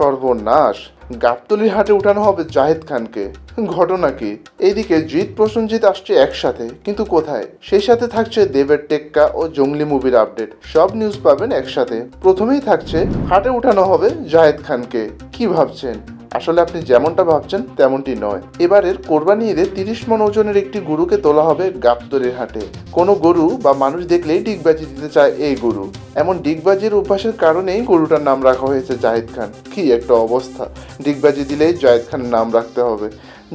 সর্বনাশ। গাবতলির হাটে উঠানো হবে জাহেদ খানকে। ঘটনা কি? এইদিকে জিৎ প্রসঞ্জিৎ আসছে একসাথে, কিন্তু কোথায়? সেই সাথে থাকছে দেবের টেক্কা ও জঙ্গলি মুভির আপডেট। সব নিউজ পাবেন একসাথে। প্রথমেই থাকছে, হাটে উঠানো হবে জাহেদ খানকে। কি ভাবছেন? আসলে আপনি যেমনটা ভাবছেন তেমনটি নয়। এবারের কোরবানি ঈদে তিরিশ মন ওজনের একটি গরুকে তোলা হবে গাবতরের হাটে। কোনো গরু বা মানুষ দেখলেই ডিগবাজি দিতে চায় এই গরু। এমন ডিগবাজির অভ্যাসের কারণেই গরুটার নাম রাখা হয়েছে জাহিদ খান। কি একটা অবস্থা। ডিগবাজি দিলেই জাহিদ খানের নাম রাখতে হবে।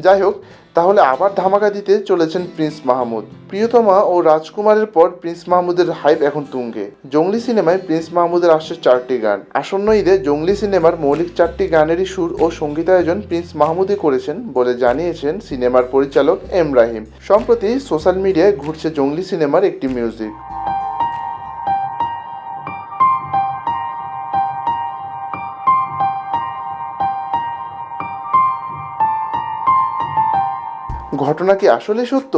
যাই হোক তাহলে আবার ধামাকা দিতে চলেছেন প্রিন্স মাহমুদ। প্রিয়তমা ও রাজকুমারের পর প্রিন্স মাহমুদের হাইপ এখন তুঙ্গে। জঙ্গলি সিনেমায় প্রিন্স মাহমুদের আসছে চারটি গান। আসন্ন ঈদে জঙ্গলি সিনেমার মৌলিক চারটি গানেরই সুর ও সঙ্গীতায়োজন প্রিন্স মাহমুদই করেছেন বলে জানিয়েছেন সিনেমার পরিচালক এম রাহিম। সম্প্রতি সোশ্যাল মিডিয়ায় ঘুরছে জঙ্গলি সিনেমার একটি মিউজিক। ঘটনা কি আসলে সত্য?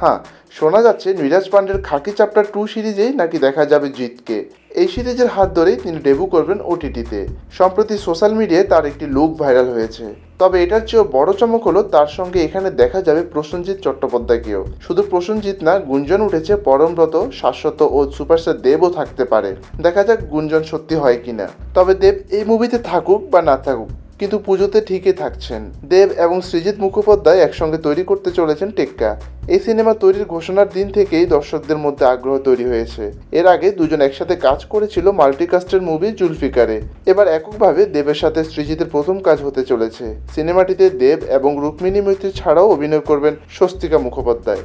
হ্যাঁ শোনা যাচ্ছে নীরাজ পান্ডের খাকি চ্যাপ্টার টু সিরিজেই নাকি দেখা যাবে জিতকে এই সিরিজের হাত ধরেই তিনি ডেবু করবেন ওটিটিতে সম্প্রতি সোশ্যাল মিডিয়ায় তার একটি লুক ভাইরাল হয়েছে। তবে এটার চেয়েও বড় চমক হলো তার সঙ্গে এখানে দেখা যাবে প্রসেনজিৎ চট্টোপাধ্যায়কেও। শুধু প্রসেনজিৎ না, গুঞ্জন উঠেছে পরমব্রত শাশ্বত ও সুপারস্টার দেবও থাকতে পারে। দেখা যাক গুঞ্জন সত্যি হয় কিনা। তবে দেব এই মুভিতে থাকুক বা না থাকুক কিন্তু পুজোতে ঠিকই থাকছেন। দেব এবং সৃজিত মুখোপাধ্যায় একসঙ্গে তৈরি করতে চলেছেন টেক্কা। এই সিনেমা তৈরির ঘোষণার দিন থেকেই দর্শকদের মধ্যে আগ্রহ তৈরি হয়েছে। এর আগে দুজন একসাথে কাজ করেছিল মাল্টিকাস্টের মুভি জুলফিকারে। এবার এককভাবে দেবের সাথে সৃজিতের প্রথম কাজ হতে চলেছে। সিনেমাটিতে দেব এবং রুক্মিণী মৈত্রী ছাড়াও অভিনয় করবেন স্বস্তিকা মুখোপাধ্যায়।